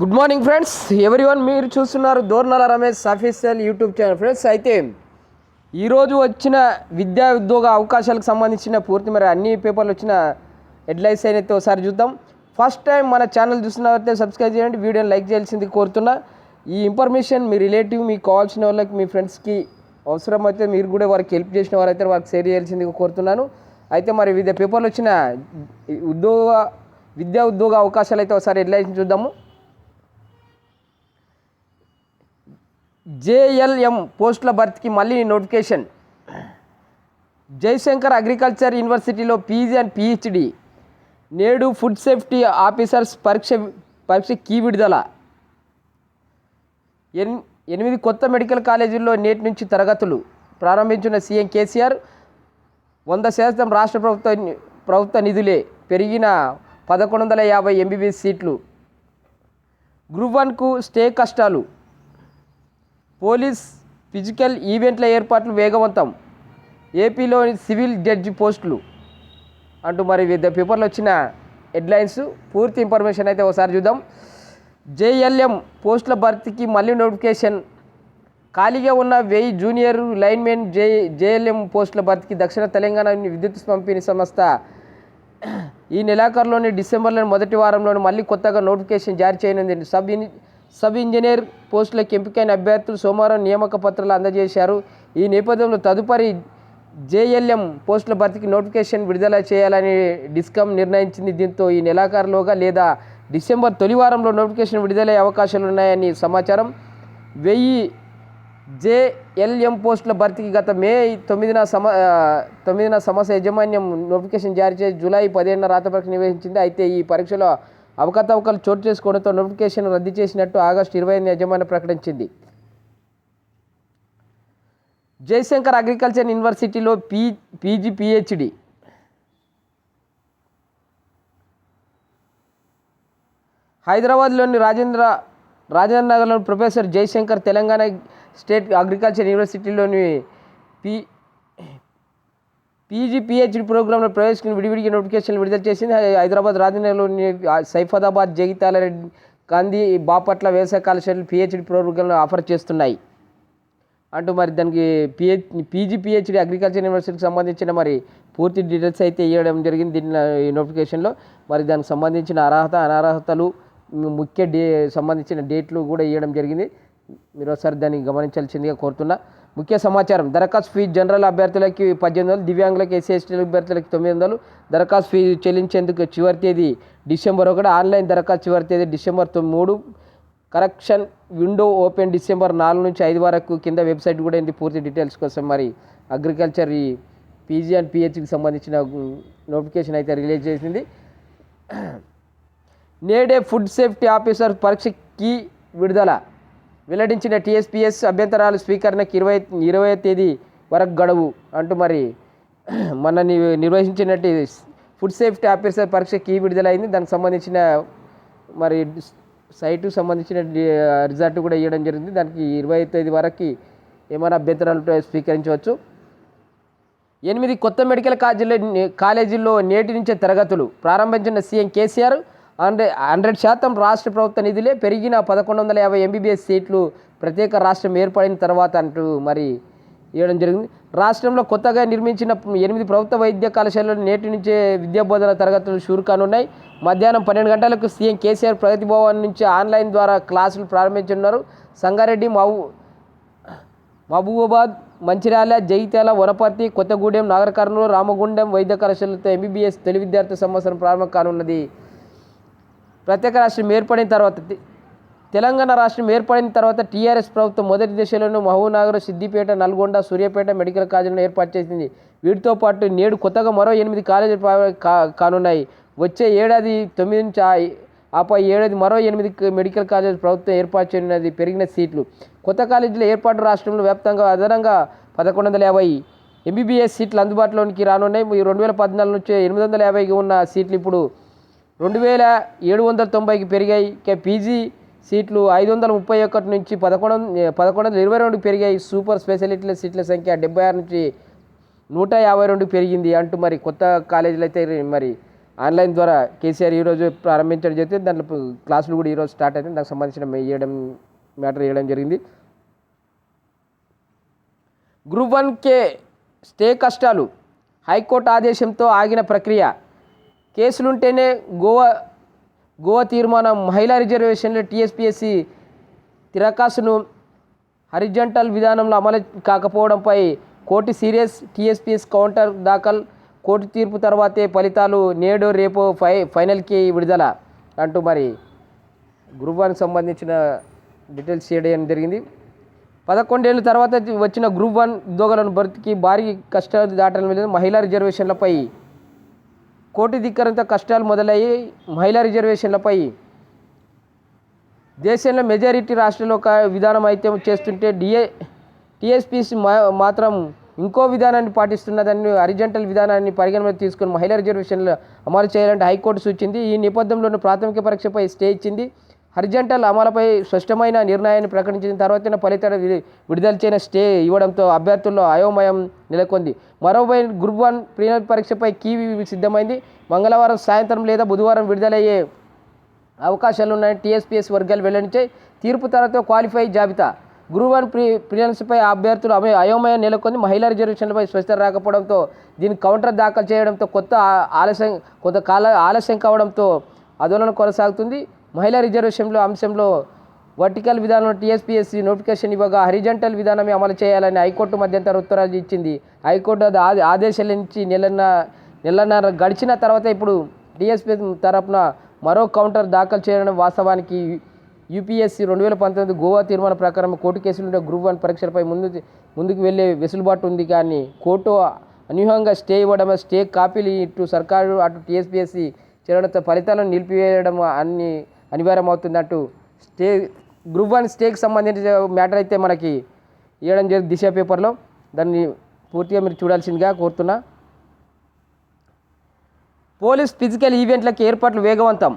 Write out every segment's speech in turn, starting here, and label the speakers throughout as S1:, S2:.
S1: Good morning friends everyone మీరు చూస్తున్నారు Dornala Ramesh official YouTube channel friends అయితే ఈరోజు వచ్చిన విద్యా ఉద్యోగ అవకాశాలకు సంబంధించిన పూర్తి మరి అన్ని పేపర్లు వచ్చిన హెడ్లైన్స్ అయితే ఒకసారి చూద్దాం. ఫస్ట్ టైం మన ఛానల్ చూస్తున్నట్లయితే సబ్స్క్రైబ్ చేయండి. వీడియోని లైక్ చేయాల్సింది కోరుతున్నా. ఈ ఇన్ఫర్మేషన్ మీ రిలేటివ్ మీకు కావాల్సిన వాళ్ళకి మీ ఫ్రెండ్స్కి అవసరమైతే మీరు కూడా వారికి హెల్ప్ చేసిన వారైతే వారికి షేర్ చేయాల్సింది కోరుతున్నాను. అయితే మరి వివిధ పేపర్లు వచ్చిన ఉద్యోగ విద్యా ఉద్యోగ అవకాశాలు అయితే ఒకసారి హెడ్లైన్స్ చూద్దాము. జేఎల్ఎం పోస్టుల భర్తీకి మళ్ళీ నోటిఫికేషన్. జయశంకర్ అగ్రికల్చర్ యూనివర్సిటీలో పీజీ అండ్ పిహెచ్డి. నేడు ఫుడ్ సేఫ్టీ ఆఫీసర్స్ పరీక్ష పరీక్ష కీ విడుదల. ఎన్ ఎనిమిది కొత్త మెడికల్ కాలేజీల్లో నేటి నుంచి తరగతులు. ప్రారంభించిన సీఎం కేసీఆర్ వంద శాతం రాష్ట్ర ప్రభుత్వ ప్రభుత్వ నిధులే పెరిగిన పదకొండు వందల యాభై ఎంబీబీఎస్ సీట్లు. గ్రూప్ వన్కు స్టే కష్టాలు. పోలీస్ ఫిజికల్ ఈవెంట్ల ఏర్పాట్లు వేగవంతం. ఏపీలోని సివిల్ జడ్జి పోస్టులు. అంటూ మరి వివిధ పేపర్లు వచ్చిన హెడ్లైన్స్ పూర్తి ఇన్ఫర్మేషన్ అయితే ఒకసారి చూద్దాం. జేఎల్ఎం పోస్టుల భర్తీకి మళ్ళీ నోటిఫికేషన్. ఖాళీగా ఉన్న వెయ్యి జూనియర్ లైన్మెన్ జే జేఎల్ఎం పోస్టుల భర్తీకి దక్షిణ తెలంగాణ విద్యుత్ పంపిణీ సంస్థ. ఈ నెలాఖరులోని డిసెంబర్లోని మొదటి వారంలోని మళ్ళీ కొత్తగా నోటిఫికేషన్ జారీ చేయనుంది. సబ్ ఇన్ సబ్ ఇంజనీర్ పోస్టులకు ఎంపికైన అభ్యర్థులు సోమవారం నియామక పత్రాలు అందజేశారు. ఈ నేపథ్యంలో తదుపరి జేఎల్ఎం పోస్టుల భర్తీకి నోటిఫికేషన్ విడుదల చేయాలని డిస్కమ్ నిర్ణయించింది. దీంతో ఈ నెలాఖరులోగా లేదా డిసెంబర్ తొలి వారంలో నోటిఫికేషన్ విడుదలయ్యే అవకాశాలు ఉన్నాయని సమాచారం. వెయ్యి జేఎల్ఎం పోస్టుల భర్తీకి గత మే తొమ్మిదిన సమ తొమ్మిదిన సమస్య యాజమాన్యం నోటిఫికేషన్ జారీ చేసి జూలై పదిహేనున రాత పరీక్ష నిర్వహించింది. అయితే ఈ పరీక్షలో అవకతవకలు చోటు చేసుకోవడంతో నోటిఫికేషన్ రద్దు చేసినట్టు ఆగస్టు ఇరవై ఐదు యజమాని ప్రకటించింది. జయశంకర్ అగ్రికల్చర్ యూనివర్సిటీలో పీ పీజీ పిహెచ్డి. హైదరాబాద్లోని రాజేంద్ర రాజేంద్ర నగర్లోని professor Jayashankar Telangana state agriculture యూనివర్సిటీలోని P PG PhD ప్రోగ్రాంలో ప్రవేశించిన విడివిడిగా నోటిఫికేషన్ విడుదల చేసింది. హైదరాబాద్ రాజధానిలోని సైఫాదాబాద్ జగిత్యాల గాంధీ బాపట్ల వ్యవసాయ కళాశాలలు పిహెచ్డి ప్రోగ్రాంలో ఆఫర్ చేస్తున్నాయి. అంటూ మరి దానికి పిహెచ్ పీజీ పిహెచ్డి అగ్రికల్చర్ యూనివర్సిటీకి సంబంధించిన మరి పూర్తి డీటెయిల్స్ అయితే ఇవ్వడం జరిగింది దీని నోటిఫికేషన్లో. మరి దానికి సంబంధించిన అర్హత అనర్హతలు ముఖ్య డే సంబంధించిన డేట్లు కూడా ఇవ్వడం జరిగింది. మీరు ఒకసారి దాన్ని గమనించాల్సిందిగా కోరుతున్నా. ముఖ్య సమాచారం దరఖాస్తు ఫీజు జనరల్ అభ్యర్థులకి పద్దెనిమిది వందలు దివ్యాంగులకు ఎస్సీ ఎస్టీ అభ్యర్థులకి తొమ్మిది వందలు. దరఖాస్తు ఫీజు చెల్లించేందుకు చివరి తేదీ డిసెంబర్ ఒకటి ఆన్లైన్ దరఖాస్తు చివరి తేదీ డిసెంబర్ మూడు. కరెక్షన్ విండో ఓపెన్ డిసెంబర్ నాలుగు నుంచి ఐదు వరకు కింద వెబ్సైట్ కూడా ఉంది పూర్తి డీటెయిల్స్ కోసం మరి అగ్రికల్చర్ ఈ పీజీ అండ్ పిహెచ్కి సంబంధించిన నోటిఫికేషన్ అయితే రిలీజ్ చేసింది. నేడే ఫుడ్ సేఫ్టీ ఆఫీసర్ పరీక్షకి విడుదల. వెల్లడించిన టీఎస్పీఎస్ అభ్యంతరాలు స్వీకరణకు ఇరవై ఇరవై తేదీ వరకు గడువు అంటూ మరి మన నిర్వహించినట్టు ఫుడ్ సేఫ్టీ ఆఫీసర్ పరీక్షకి విడుదలైంది. దానికి సంబంధించిన మరి సైటు సంబంధించిన రిజల్ట్ కూడా ఇవ్వడం జరిగింది. దానికి ఇరవై తేదీ వరకు ఏమైనా అభ్యంతరాలు స్వీకరించవచ్చు. ఎనిమిది కొత్త మెడికల్ కాలేజీలో కాలేజీల్లో నేటి నుంచే తరగతులు ప్రారంభించిన సీఎం కేసీఆర్ హండ్రెడ్ హండ్రెడ్ శాతం రాష్ట్ర ప్రభుత్వ నిధులే పెరిగిన పదకొండు వందల యాభై ఎంబీబీఎస్ సీట్లు ప్రత్యేక రాష్ట్రం ఏర్పడిన తర్వాత అంటూ మరి ఇవ్వడం జరిగింది. రాష్ట్రంలో కొత్తగా నిర్మించిన ఎనిమిది ప్రభుత్వ వైద్య కళాశాలలు నేటి నుంచే విద్యా బోధన తరగతులు షురు కానున్నాయి. మధ్యాహ్నం పన్నెండు గంటలకు సీఎం కేసీఆర్ ప్రగతి భవన్ నుంచి ఆన్లైన్ ద్వారా క్లాసులు ప్రారంభించనున్నారు. సంగారెడ్డి మహబూ మహబూబాబాద్ మంచిర్యాల జగిత్యాల వనపర్తి కొత్తగూడెం నాగరకర్నూలు రామగుండెం వైద్య కళాశాలతో ఎంబీబీఎస్ తొలి విద్యార్థి సంవత్సరం ప్రారంభం కానున్నది. ప్రత్యేక రాష్ట్రం ఏర్పడిన తర్వాత తెలంగాణ రాష్ట్రం ఏర్పడిన తర్వాత టీఆర్ఎస్ ప్రభుత్వం మొదటి దశలోనూ మహబూబ్నగర్ సిద్దిపేట నల్గొండ సూర్యాపేట మెడికల్ కాలేజీలను ఏర్పాటు చేసింది. వీటితో పాటు నేడు కొత్తగా మరో ఎనిమిది కాలేజీలు కా- కానున్నాయి. వచ్చే ఏడాది తొమ్మిది నుంచి ఆపై ఏడాది మరో ఎనిమిది మెడికల్ కాలేజీలు ప్రభుత్వం ఏర్పాటు చేయనున్నది పెరిగిన సీట్లు. కొత్త కాలేజీల ఏర్పాటు రాష్ట్రంలో వ్యాప్తంగా అదనంగా పదకొండు వందల యాభై ఎంబీబీఎస్ సీట్లు అందుబాటులోనికి రానున్నాయి. రెండు వేల పద్నాలుగు నుంచి ఎనిమిది వందల యాభైకి ఉన్న సీట్లు ఇప్పుడు రెండు వేల ఏడు వందల తొంభైకి పెరిగాయి. ఇక పీజీ సీట్లు ఐదు వందల ముప్పై ఒకటి నుంచి పదకొండు పదకొండు వందల ఇరవై రెండు పెరిగాయి. సూపర్ స్పెషాలిటీల సీట్ల సంఖ్య డెబ్బై ఆరు నుంచి నూట యాభై రెండు పెరిగింది అంటూ మరి కొత్త కాలేజీలు అయితే మరి ఆన్లైన్ ద్వారా కేసీఆర్ ఈరోజు ప్రారంభించడం జరిగింది. దాంట్లో క్లాసులు కూడా ఈరోజు స్టార్ట్ అయింది దానికి సంబంధించిన మే- ఇవ్వడం మ్యాటర్ ఇవ్వడం జరిగింది. గ్రూప్ వన్ కే స్టే కష్టాలు. హైకోర్టు ఆదేశంతో ఆగిన ప్రక్రియ కేసులుంటేనే గోవా గోవా తీర్మానం మహిళా రిజర్వేషన్లో టీఎస్పిఎస్సి తిరకాసును హరిజంటల్ విధానంలో అమలు కాకపోవడంపై కోర్టు సీరియస్ టీఎస్పీఎస్ కౌంటర్ దాఖల్. కోర్టు తీర్పు తర్వాతే ఫలితాలు నేడు రేపు ఫై ఫైనల్కి విడుదల అంటూ మరి గ్రూప్ సంబంధించిన డీటెయిల్స్ చేయడం జరిగింది. పదకొండేళ్ళ తర్వాత వచ్చిన గ్రూప్ వన్ ఉద్యోగాలను భర్తీకి భారీ కష్టాలు దాటడం లేదు. మహిళా రిజర్వేషన్లపై కోటి ధిక్కరంతో కష్టాలు మొదలయ్యి మహిళా రిజర్వేషన్లపై దేశంలో మెజారిటీ రాష్ట్రంలో ఒక విధానం అయితే చేస్తుంటే డిఏ టీఎస్పీసీ మాత్రం ఇంకో విధానాన్ని పాటిస్తున్నదని అరిజెంటల్ విధానాన్ని పరిగణలోకి తీసుకుని మహిళా రిజర్వేషన్లు అమలు చేయాలంటే హైకోర్టు సూచింది. ఈ నేపథ్యంలోనే ప్రాథమిక పరీక్షపై స్టే ఇచ్చింది. హరిజంటల్ అమలుపై స్పష్టమైన నిర్ణయాన్ని ప్రకటించిన తర్వాత ఫలితాలు విడుదల చేయని స్టే ఇవ్వడంతో అభ్యర్థుల్లో అయోమయం నెలకొంది. మరోవైపు గ్రూప్ వన్ పరీక్షపై కీవీ సిద్ధమైంది. మంగళవారం సాయంత్రం లేదా బుధవారం విడుదలయ్యే అవకాశాలున్నాయని టీఎస్పీఎస్ వర్గాలు వెల్లడించాయి. తీర్పు తర్వాత క్వాలిఫై జాబితా. గ్రూప్ వన్ ప్రీ ప్రిలిమ్స్పై అభ్యర్థులు అమే అయోమయం నెలకొంది. మహిళా రిజర్వేషన్లపై స్పష్టత రాకపోవడంతో దీన్ని కౌంటర్ దాఖలు చేయడంతో కొత్త ఆలస్యం కొంత కాల ఆలస్యం కావడంతో ఆందోళన కొనసాగుతుంది. మహిళా రిజర్వేషన్లో అంశంలో వర్టికల్ విధానంలో టీఎస్పీఎస్సీ నోటిఫికేషన్ ఇవ్వగా హరిజంటల్ విధానమే అమలు చేయాలని హైకోర్టు మధ్యంతర ఉత్తర్వులు ఇచ్చింది. హైకోర్టు అది ఆదేశాల నుంచి నెలన్న నెలన్నర గడిచిన తర్వాత ఇప్పుడు టీఎస్పీ తరపున మరో కౌంటర్ దాఖలు చేయడం వాస్తవానికి యూపీఎస్సీ రెండు వేల పంతొమ్మిది గోవా తీర్మానం ప్రకారం కోర్టు కేసులుండే గ్రూప్ వన్ పరీక్షలపై ముందు ముందుకు వెళ్ళే వెసులుబాటు ఉంది కానీ కోర్టు అనూహ్యంగా స్టే ఇవ్వడం స్టే కాపీలు ఇటు సర్కారు అటు టీఎస్పీఎస్సీ చేరడంతో ఫలితాలను నిలిపివేయడం అన్ని అనివార్యమవుతుందంటూ స్టే గ్రూప్ వన్ స్టేకి సంబంధించిన మ్యాటర్ అయితే మనకి ఇవ్వడం జరిగింది దిశ పేపర్లో. దాన్ని పూర్తిగా మీరు చూడాల్సిందిగా కోరుతున్నా. పోలీస్ ఫిజికల్ ఈవెంట్లకు ఏర్పాట్లు వేగవంతం.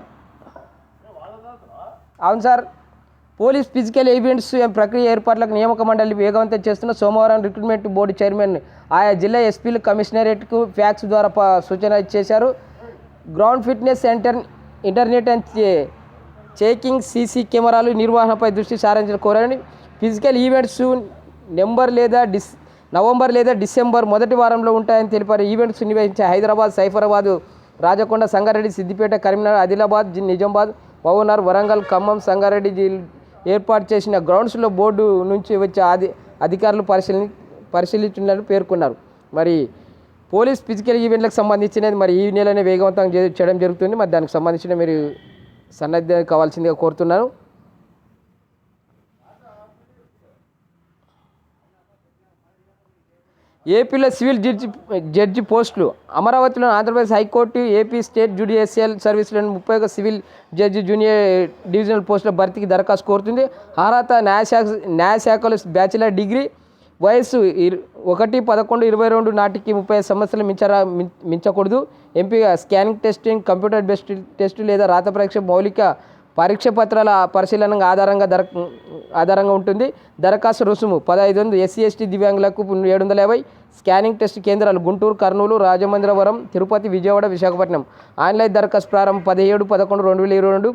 S1: అవును సార్. పోలీస్ ఫిజికల్ ఈవెంట్స్ ప్రక్రియ ఏర్పాట్లకు నియామక మండలి వేగవంతం చేస్తున్న సోమవారం రిక్రూట్మెంట్ బోర్డు చైర్మన్ ఆయా జిల్లా ఎస్పీలు కమిషనరేట్కు ఫ్యాక్స్ ద్వారా సూచన చేశారు ground fitness centre internet and checking CC కెమెరాలు నిర్వహణపై దృష్టి సారించిన కోరని ఫిజికల్ ఈవెంట్స్ నెంబర్ లేదా డిస్ నవంబర్ లేదా డిసెంబర్ మొదటి వారంలో ఉంటాయని తెలిపారు. ఈవెంట్స్ నిర్వహించే హైదరాబాద్ సైఫరాబాద్ రాజకొండ సంగారెడ్డి సిద్దిపేట కరీంనగర్ ఆదిలాబాద్ నిజామాబాద్ పవనార్ వరంగల్ ఖమ్మం సంగారెడ్డి జిల్ ఏర్పాటు చేసిన గ్రౌండ్స్లో బోర్డు నుంచి వచ్చే అధి అధికారులు పరిశీలి పరిశీలించినట్లు పేర్కొన్నారు. మరి పోలీస్ ఫిజికల్ ఈవెంట్లకు సంబంధించినది మరి ఈ నెలనే వేగవంతం చేయడం జరుగుతుంది. మరి దానికి సంబంధించిన మీరు సన్నద్ధ కావాల్సిందిగా కోరుతున్నాను. ఏపీలో సివిల్ జడ్జి జడ్జి పోస్టులు. అమరావతిలో Andhra Pradesh high court AP state judicial సర్వీసులను ముప్పై ఒక సివిల్ జడ్జి జూనియర్ డివిజనల్ పోస్టుల భర్తీకి దరఖాస్తు కోరుతుంది. అర్హత న్యాయశాఖ న్యాయశాఖలో బ్యాచిలర్ డిగ్రీ వయస్సు ఒకటి పదకొండు ఇరవై రెండు నాటికి ముప్పై సంవత్సరాలు మించరా మించకూడదు. ఎంపీగా scanning testing computer based test లేదా రాత పరీక్ష మౌలిక పరీక్ష పత్రాల పరిశీలన ఆధారంగా దర ఆధారంగా ఉంటుంది. దరఖాస్తు రుసుము పదహైదు వందలు ఎస్సీ ఎస్టీ దివ్యాంగులకు ఏడు వందల యాభై. స్కానింగ్ టెస్ట్ కేంద్రాలు గుంటూరు కర్నూలు రాజమండ్రవరం తిరుపతి విజయవాడ విశాఖపట్నం. ఆన్లైన్ దరఖాస్తు ప్రారంభం పదిహేడు పదకొండు రెండు వేల ఇరవై రెండు.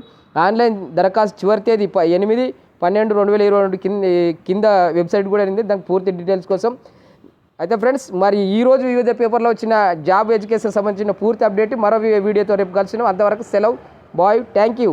S1: ఆన్లైన్ దరఖాస్తు చివరి తేదీ ప ఎనిమిది పన్నెండు రెండు వేల ఇరవై రెండు కింద కింద వెబ్సైట్ కూడా ఉంది. దానికి పూర్తి డీటెయిల్స్ కోసం. అయితే ఫ్రెండ్స్ మరి ఈరోజు వివిధ పేపర్లో వచ్చిన జాబ్ ఎడ్యుకేషన్ సంబంధించిన పూర్తి అప్డేట్ మరో వీడియోతో రేపు కలిసినాం అంతవరకు సెలవు. బాయ్. Thank you